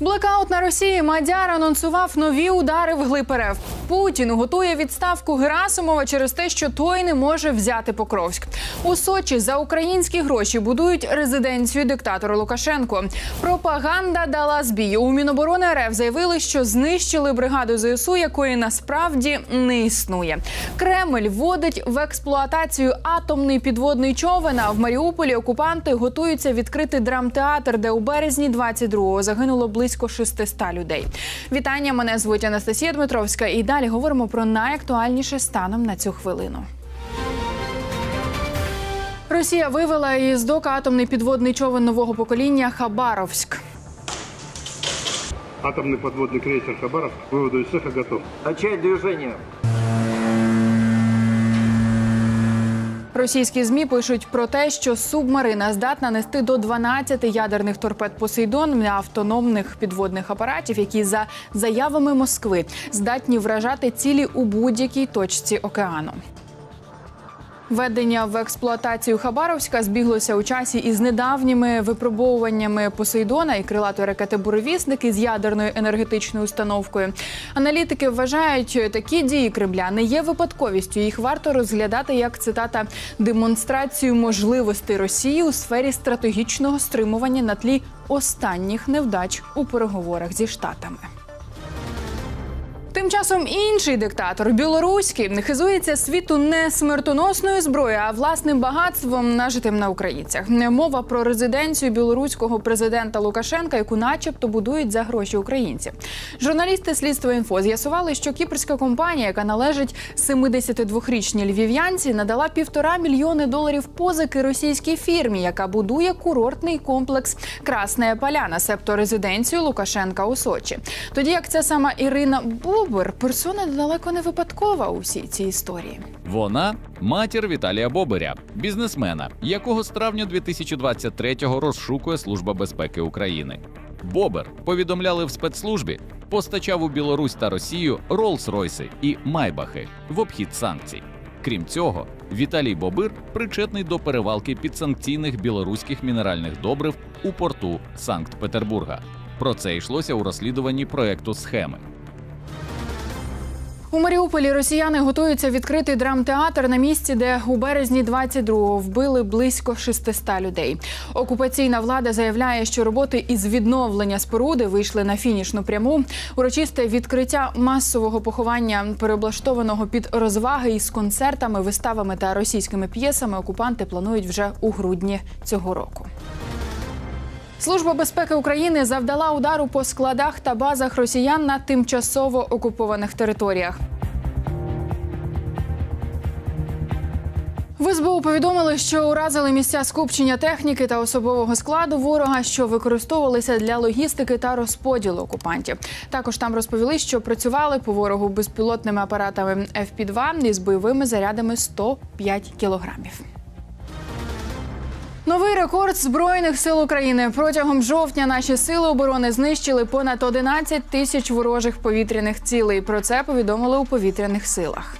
Блекаут на Росії Мадяр анонсував нові удари в РФ. Путін готує відставку Герасимова через те, що той не може взяти Покровськ. У Сочі за українські гроші будують резиденцію диктатора Лукашенко. Пропаганда дала збій. У Міноборони РФ заявили, що знищили бригаду ЗСУ, якої насправді не існує. Кремль вводить в експлуатацію атомний підводний човен. А в Маріуполі окупанти готуються відкрити драмтеатр, де у березні 22-го загинуло близько 600 людей. Вітання! Мене звуть Анастасія Дмитровська. І далі говоримо про найактуальніше станом на цю хвилину. Росія вивела із дока атомний підводний човен нового покоління Хабаровськ. Атомный подводный крейсер «Хабаровск» к выводу из цеха готов. Начать движение. Російські змі пишуть про те, що субмарина здатна нести до 12 ядерних торпед Посейдон на автономних підводних апаратів, які за заявами Москви здатні вражати цілі у будь-якій точці океану. Введення в експлуатацію Хабаровська збіглося у часі із недавніми випробовуваннями Посейдона і крилатої ракети Буревісник із ядерною енергетичною установкою. Аналітики вважають, такі дії Кремля не є випадковістю. Їх варто розглядати як цитата демонстрацію можливостей Росії у сфері стратегічного стримування на тлі останніх невдач у переговорах зі штатами. Тим часом інший диктатор білоруський хизується світу не смертоносною зброєю, а власним багатством нажитим на українцях. Мова про резиденцію білоруського президента Лукашенка, яку, начебто, будують за гроші українців. Журналісти слідства інфо з'ясували, що кіпрська компанія, яка належить 72-річній львів'янці, надала півтора мільйони доларів позики російській фірмі, яка будує курортний комплекс Красна Поляна, себто резиденцію Лукашенка у Сочі. Тоді як ця сама Ірина Бубер, персона далеко не випадкова у всій цій історії. Вона матір Віталія Боберя, бізнесмена, якого з травня 2023-го розшукує Служба безпеки України. Бобер повідомляли в спецслужбі, постачав у Білорусь та Росію Роллс-Ройси і Майбахи в обхід санкцій. Крім цього, Віталій Бобир причетний до перевалки підсанкційних білоруських мінеральних добрив у порту Санкт-Петербурга. Про це йшлося у розслідуванні проекту схеми. У Маріуполі росіяни готуються відкрити драмтеатр на місці, де у березні 22-го вбили близько 600 людей. Окупаційна влада заявляє, що роботи із відновлення споруди вийшли на фінішну пряму. Урочисте відкриття масового поховання, переоблаштованого під розваги із концертами, виставами та російськими п'єсами. Окупанти планують вже у грудні цього року. Служба безпеки України завдала удару по складах та базах росіян на тимчасово окупованих територіях. В СБУ повідомили, що уразили місця скупчення техніки та особового складу ворога, що використовувалися для логістики та розподілу окупантів. Також там розповіли, що працювали по ворогу безпілотними апаратами FP-2 із бойовими зарядами 105 кілограмів. Новий рекорд збройних сил України протягом жовтня наші сили оборони знищили понад 11 тисяч ворожих повітряних цілей. Про це повідомили у повітряних силах.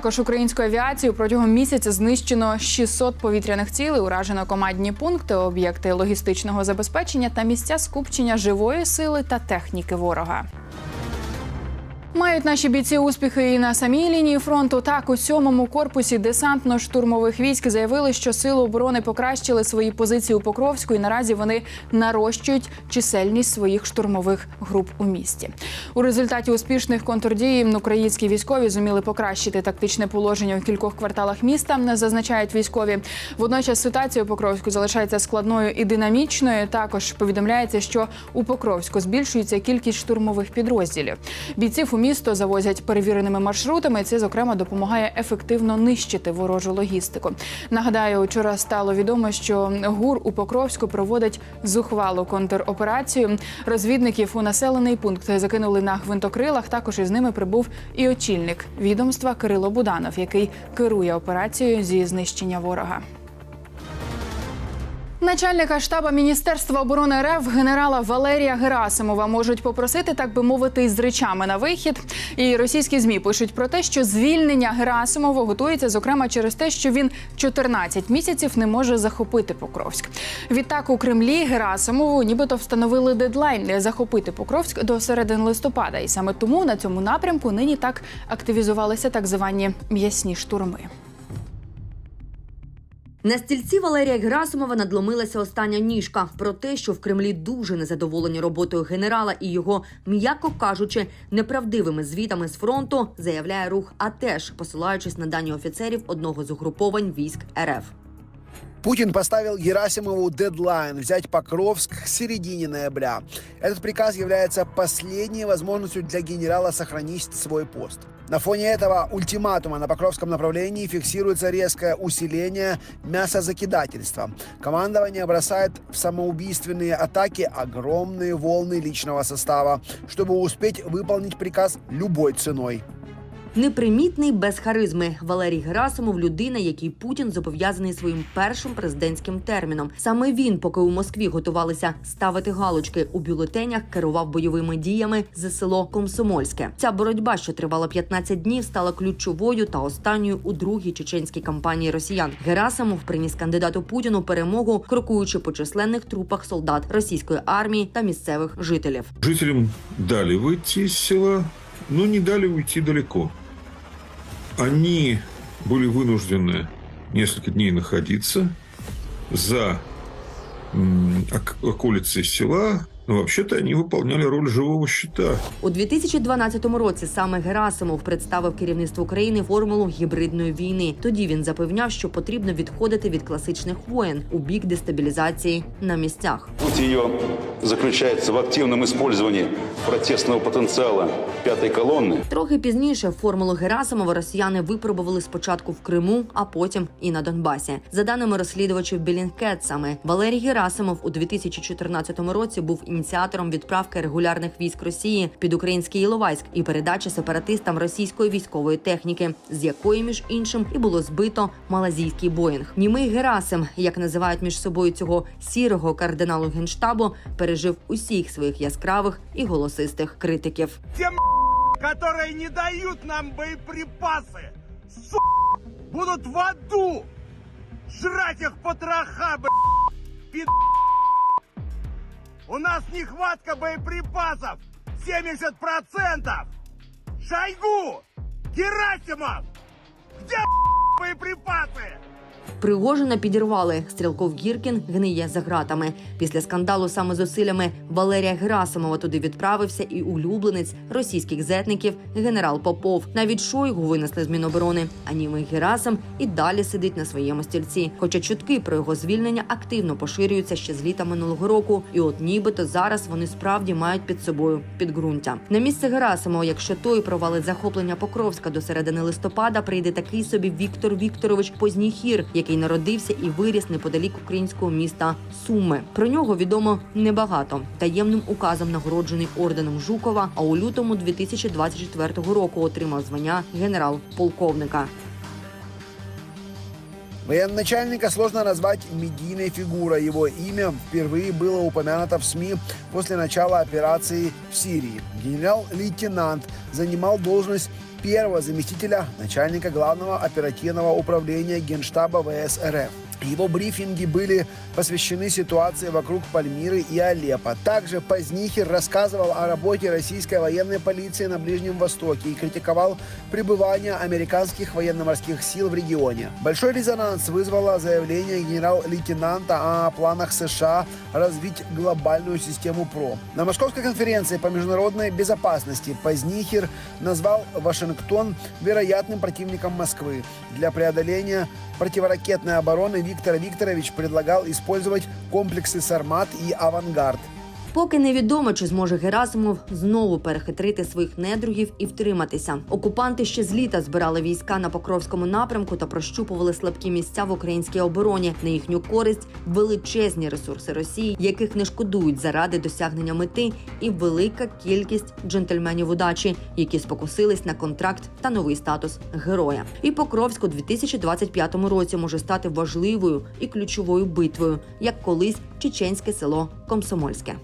Також українською авіацією протягом місяця знищено 600 повітряних цілей, уражено командні пункти, об'єкти логістичного забезпечення та місця скупчення живої сили та техніки ворога. Мають наші бійці успіхи і на самій лінії фронту. Так, у сьомому корпусі десантно-штурмових військ заявили, що сили оборони покращили свої позиції у Покровську, і наразі вони нарощують чисельність своїх штурмових груп у місті. У результаті успішних контрдій українські військові зуміли покращити тактичне положення у кількох кварталах міста. Зазначають військові. Водночас ситуація у Покровську залишається складною і динамічною. Також повідомляється, що у Покровську збільшується кількість штурмових підрозділів. Бійців у місто завозять перевіреними маршрутами. Це зокрема допомагає ефективно нищити ворожу логістику. Нагадаю, вчора стало відомо, що ГУР у Покровську проводить зухвалу контроперацію. Розвідників у населений пункт закинули на гвинтокрилах. Також із ними прибув і очільник відомства Кирило Буданов, який керує операцією зі знищення ворога. Начальника штаба Міністерства оборони РФ генерала Валерія Герасимова можуть попросити, так би мовити, з речами на вихід. І російські змі пишуть про те, що звільнення Герасимова готується, зокрема через те, що він 14 місяців не може захопити Покровськ. Відтак у Кремлі Герасимову нібито встановили дедлайн захопити Покровськ до середини листопада, і саме тому на цьому напрямку нині так активізувалися так звані м'ясні штурми. На стільці Валерія Герасимова надломилася остання ніжка про те, що в Кремлі дуже незадоволені роботою генерала і його, м'яко кажучи, неправдивими звітами з фронту, заявляє рух АТЕШ, посилаючись на дані офіцерів одного з угруповань військ РФ. Путин поставил Герасимову дедлайн взять Покровск к середине ноября. Этот приказ является последней возможностью для генерала сохранить свой пост. На фоне этого ультиматума на Покровском направлении фиксируется резкое усиление мясозакидательства. Командование бросает в самоубийственные атаки огромные волны личного состава, чтобы успеть выполнить приказ любой ценой. Непримітний без харизми Валерій Герасимов людина, який Путін зобов'язаний своїм першим президентським терміном. Саме він, поки у Москві готувалися ставити галочки у бюлетенях, керував бойовими діями за село Комсомольське. Ця боротьба, що тривала 15 днів, стала ключовою та останньою у другій чеченській кампанії росіян. Герасимов приніс кандидату Путіну перемогу, крокуючи по численних трупах солдат російської армії та місцевих жителів. Жителям дали выйти из села, но не дали уйти далеко. Они были вынуждены несколько дней находиться за м, ок- околицей села, но вообще-то они выполняли роль живого щита. У 2012 році саме Герасимов представив керівництву країни формулу гібридної війни. Тоді він запевняв, що потрібно відходити від класичних воєн у бік дестабілізації на місцях. Суть ее заключается в активном использовании протестного потенциала пятой колонны Трохи пізніше формулу Герасимова росіяни випробували спочатку в Криму, а потім і на Донбасі. За даними розслідувачів Білінкет, саме Валерій Герасимов у 2014 році був ініціатором відправки регулярних військ Росії під український Іловайськ і передачі сепаратистам російської військової техніки, з якої між іншим і було збито малазійський Боїнг. Німий Герасим, як називають між собою цього сірого кардиналу генштабу, пережив усіх своїх яскравих і голосистих критиків. тем, которые не дают нам боеприпасы, су, будут в аду жрать их потроха, б***ь, пи***. У нас нехватка боеприпасов 70%. Шойгу! Герасимов! Где б***ь, боеприпасы? Пригожина підірвали. Стрілков Гіркін гниє за ґратами. Після скандалу саме зусиллями Валерія Герасимова туди відправився і улюбленець російських зетників генерал Попов. Навіть Шойгу винесли з Міноборони. А німий Герасим і далі сидить на своєму стільці. Хоча чутки про його звільнення активно поширюються ще з літа минулого року. І от нібито зараз вони справді мають під собою підґрунтя. На місце Герасимова, якщо той провалить захоплення Покровська до середини листопада, прийде такий собі Віктор Вікторович Позніхір, який народився і виріс неподалік українського міста Суми. Про нього відомо небагато. Таємним указом нагороджений орденом Жукова. А у лютому 2024 року отримав звання генерал-полковника. Военачальника сложно назвать медийной фигурой. Его имя впервые было упомянуто в СМИ после начала операции в Сирии. Генерал-лейтенант занимал должность первого заместителя начальника главного оперативного управления Генштаба ВС РФ. Его брифинги были посвящены ситуации вокруг Пальмиры и Алеппо. Также Позднихер рассказывал о работе российской военной полиции на Ближнем Востоке и критиковал пребывание американских военно-морских сил в регионе. Большой резонанс вызвало заявление генерал-лейтенанта о планах США развить глобальную систему ПРО. На Московской конференции по международной безопасности Позднихер назвал Вашингтон вероятным противником Москвы. Для преодоления противоракетной обороны Виктор Викторович предлагал использовать комплексы «Сармат» и «Авангард». Поки невідомо, чи зможе Герасимов знову перехитрити своїх недругів і втриматися. Окупанти ще з літа збирали війська на Покровському напрямку та прощупували слабкі місця в українській обороні. На їхню користь величезні ресурси Росії, яких не шкодують заради досягнення мети, і велика кількість джентльменів удачі, які спокусились на контракт та новий статус героя. І Покровськ у 2025 році може стати важливою і ключовою битвою, як колись чеченське село Комсомольське.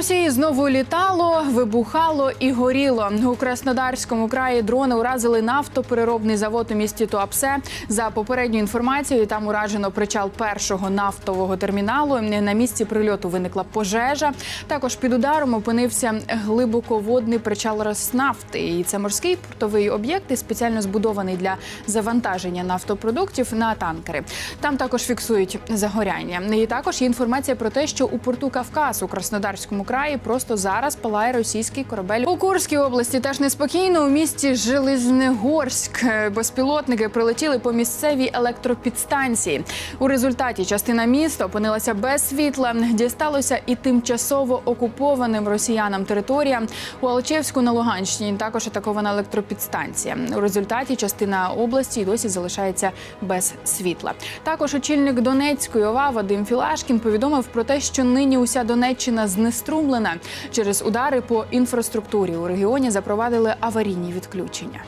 Росії знову літало, вибухало і горіло. У Краснодарському краї дрони уразили нафтопереробний завод у місті Туапсе. За попередньою інформацією, там уражено причал першого нафтового терміналу. На місці прильоту виникла пожежа. Також під ударом опинився глибоководний причал Роснафти. І це морський портовий об'єкт, спеціально збудований для завантаження нафтопродуктів на танкери. Там також фіксують загоряння. І також є інформація про те, що у порту Кавказ у Краснодарському краї просто зараз палає російський корабель. У Курській області теж неспокійно. У місті Железногорськ Е, безпілотники прилетіли по місцевій електропідстанції. У результаті частина міста опинилася без світла. Дісталося і тимчасово окупованим росіянам територія. У Алчевську на Луганщині також атакована електропідстанція. У результаті частина області досі залишається без світла. Також очільник Донецької ОВА Вадим Філашкін повідомив про те, що нині уся Донеччина знеструмлена через удари по інфраструктурі. У регіоні запровадили аварійні відключення.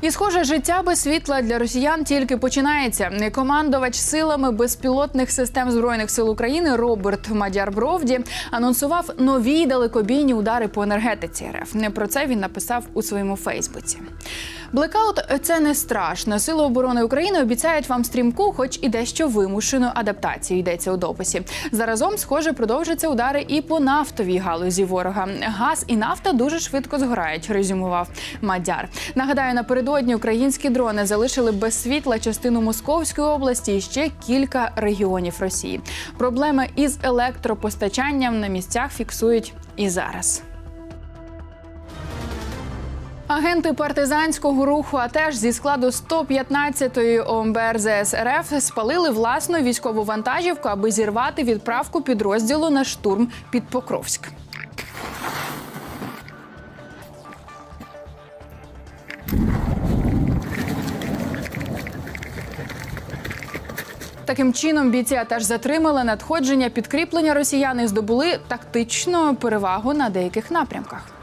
І схоже, життя без світла для росіян тільки починається. Командувач силами безпілотних систем збройних сил України Роберт Мадяр Бровді анонсував нові далекобійні удари по енергетиці РФ. Не про це він написав у своєму Фейсбуці. Блекаут це не страшно. Сили оборони України обіцяють вам стрімку, хоч і дещо вимушену адаптацію. Йдеться у дописі. Заразом, схоже, продовжаться удари і по нафтовій галузі ворога. Газ і нафта дуже швидко згорають. Резюмував Мадяр. Нагадаю, напередодні українські дрони залишили без світла частину Московської області і ще кілька регіонів Росії. Проблеми із електропостачанням на місцях фіксують і зараз. Агенти партизанського руху, а теж зі складу 115-ї ОМБРЗС РФ спалили власну військову вантажівку, аби зірвати відправку підрозділу на штурм під Покровськ. Таким чином бійці теж затримали надходження підкріплення росіяни здобули тактичну перевагу на деяких напрямках.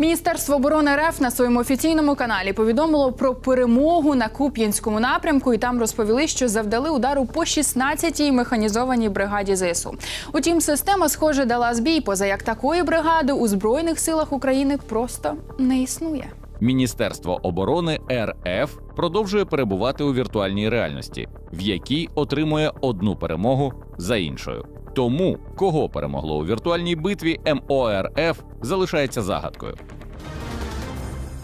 Міністерство оборони РФ на своєму офіційному каналі повідомило про перемогу на Куп'янському напрямку, і там розповіли, що завдали удару по 16-й механізованій бригаді ЗСУ. Утім, система, схоже, дала збій, поза як такої бригади у збройних силах України просто не існує. Міністерство оборони РФ продовжує перебувати у віртуальній реальності, в якій отримує одну перемогу за іншою. Тому кого перемогло у віртуальній битві МОРФ залишається загадкою.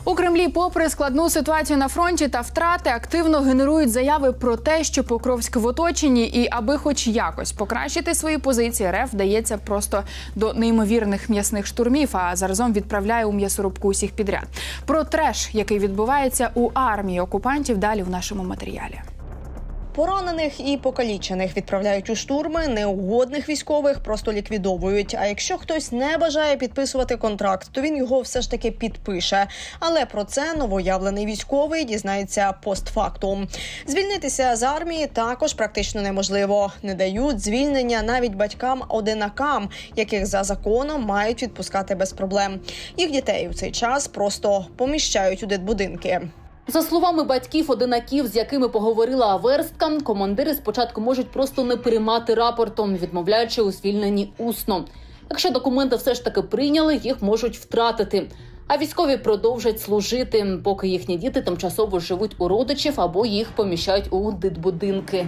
У Кремлі, попри складну ситуацію на фронті та втрати, активно генерують заяви про те, що Покровськ в оточенні, і аби хоч якось покращити свої позиції, РФ вдається просто до неймовірних м'ясних штурмів, а заразом відправляє у м'ясорубку усіх підряд. Про треш, який відбувається у армії окупантів, далі в нашому матеріалі. Поранених і покалічених відправляють у штурми, неугодних військових просто ліквідовують. А якщо хтось не бажає підписувати контракт, то він його все ж таки підпише. Але про це новоявлений військовий дізнається постфактум. Звільнитися з армії також практично неможливо. Не дають звільнення навіть батькам одинакам, яких за законом мають відпускати без проблем. Їх дітей у цей час просто поміщають у дитбудинки. За словами батьків одинаків, з якими поговорила Аверстка, командири спочатку можуть просто не приймати рапортом, відмовляючи у звільненні усно. Якщо документи все ж таки прийняли, їх можуть втратити. А військові продовжать служити, поки їхні діти тимчасово живуть у родичів або їх поміщають у дитбудинки.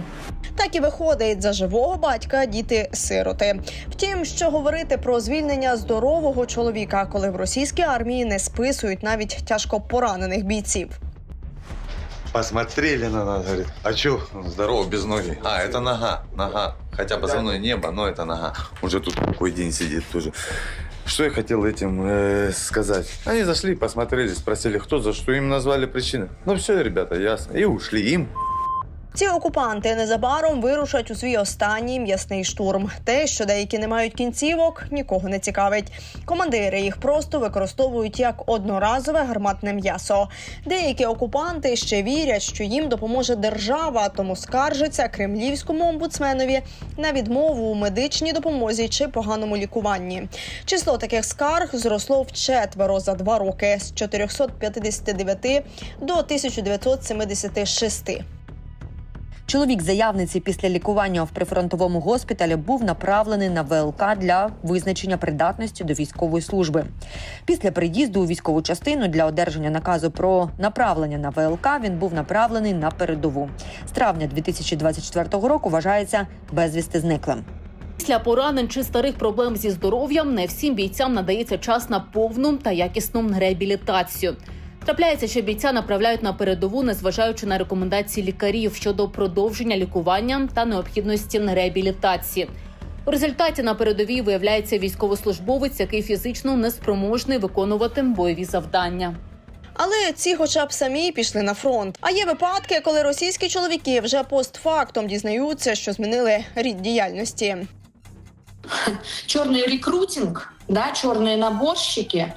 Так і виходить за живого батька діти сироти. Втім, що говорити про звільнення здорового чоловіка, коли в російській армії не списують навіть тяжко поранених бійців. Посмотрели на нас, говорит, а чё, здорово, без ноги. А, это нога, нога. Хотя бы за мной небо, но это нога. Уже тут какой день сидит тоже. Что я хотел этим э, сказать? Они зашли, посмотрели, спросили, кто за что, им назвали причины. Ну все, ребята, ясно. И ушли им. Ці окупанти незабаром вирушать у свій останній м'ясний штурм. Те, що деякі не мають кінцівок, нікого не цікавить. Командири їх просто використовують як одноразове гарматне м'ясо. Деякі окупанти ще вірять, що їм допоможе держава, тому скаржаться кремлівському омбудсменові на відмову у медичній допомозі чи поганому лікуванні. Число таких скарг зросло вчетверо за два роки з 459 до 1976. Чоловік заявниці після лікування в прифронтовому госпіталі був направлений на ВЛК для визначення придатності до військової служби. Після приїзду у військову частину для одержання наказу про направлення на ВЛК він був направлений на передову. З травня 2024 року вважається безвісти зниклим. Після поранень чи старих проблем зі здоров'ям не всім бійцям надається час на повну та якісну реабілітацію. Трапляється, що бійця направляють на передову, незважаючи на рекомендації лікарів щодо продовження лікування та необхідності реабілітації. У результаті на передовій виявляється військовослужбовець, який фізично неспроможний виконувати бойові завдання. Але ці, хоча б самі пішли на фронт. А є випадки, коли російські чоловіки вже постфактом дізнаються, що змінили рід діяльності. черный рекрутинг, да, черные наборщики,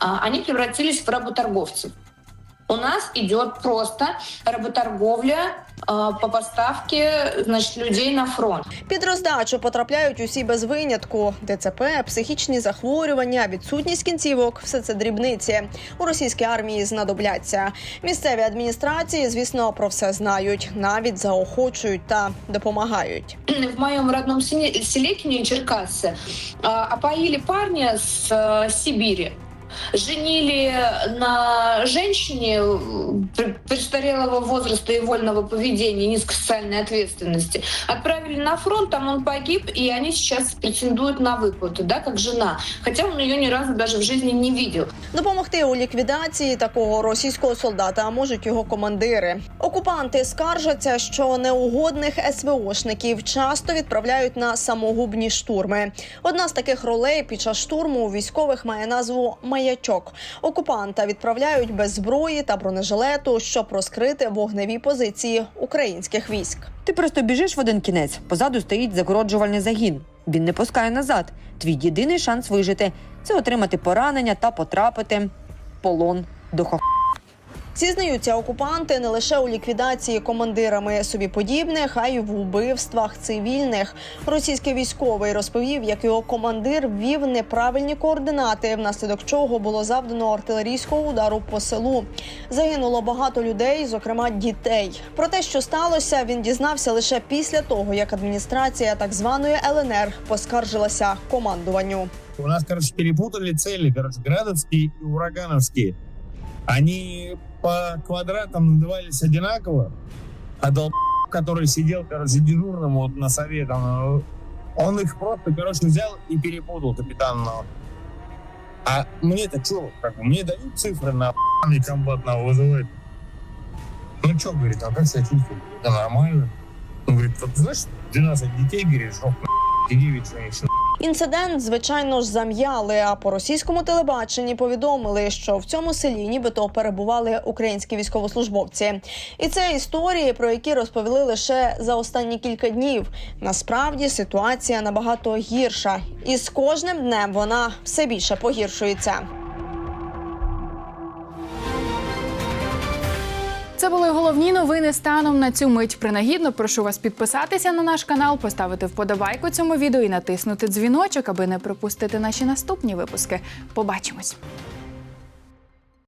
они превратились в работорговцев. У нас идет просто работорговля по поставке значит, людей на фронт. Під роздачу потрапляють усі без винятку: ДЦП, психічні захворювання, відсутність кінцівок все це дрібниці. У російській армії знадобляться. Місцеві адміністрації, звісно, про все знають, навіть заохочують та допомагають. В моем родном селе, селе Черкассы а, опоили парня с а, Сибири. Женили на женщине э, пр- престарелого возраста и вольного поведения, низкой социальной ответственности. Отправили на фронт, там он погиб, и они сейчас претендуют на выплату, да, как жена. Хотя он ее ни разу даже в жизни не видел. Допомогти у ліквідації такого російського солдата можуть його командири. Окупанти скаржаться, що неугодних СВОшників часто відправляють на самогубні штурми. Одна з таких ролей під час штурму у військових має назву маячок. Окупанта відправляють без зброї та бронежилету, щоб розкрити вогневі позиції українських військ. Ти просто біжиш в один кінець, позаду стоїть загороджувальний загін. Він не пускає назад. Твій єдиний шанс вижити це отримати поранення та потрапити в полон до хох. Зізнаються окупанти не лише у ліквідації командирами собі подібних, а й в убивствах цивільних. Російський військовий розповів, як його командир ввів неправильні координати, внаслідок чого було завдано артилерійського удару по селу. Загинуло багато людей, зокрема дітей. Про те, що сталося, він дізнався лише після того, як адміністрація так званої ЛНР поскаржилася командуванню. У нас, короче, перепутали цели, короче, градовские и урагановские. Они по квадратам назывались одинаково, а долб, который сидел, короче, дежурным вот на совет, он, их просто, короче, взял и перепутал капитан. А мне-то что, как бы, мне дают цифры на мне комбат на вызывает. Ну что, говорит, а как себя чувствует? Это нормально. Он говорит, вот знаешь, 12 детей, говорит, что и 9 женщин. Інцидент, звичайно ж, зам'яли. А по російському телебаченні повідомили, що в цьому селі нібито перебували українські військовослужбовці. І це історії, про які розповіли лише за останні кілька днів. Насправді ситуація набагато гірша, і з кожним днем вона все більше погіршується. Це були головні новини станом на цю мить. Принагідно прошу вас підписатися на наш канал, поставити вподобайку цьому відео і натиснути дзвіночок, аби не пропустити наші наступні випуски. Побачимось.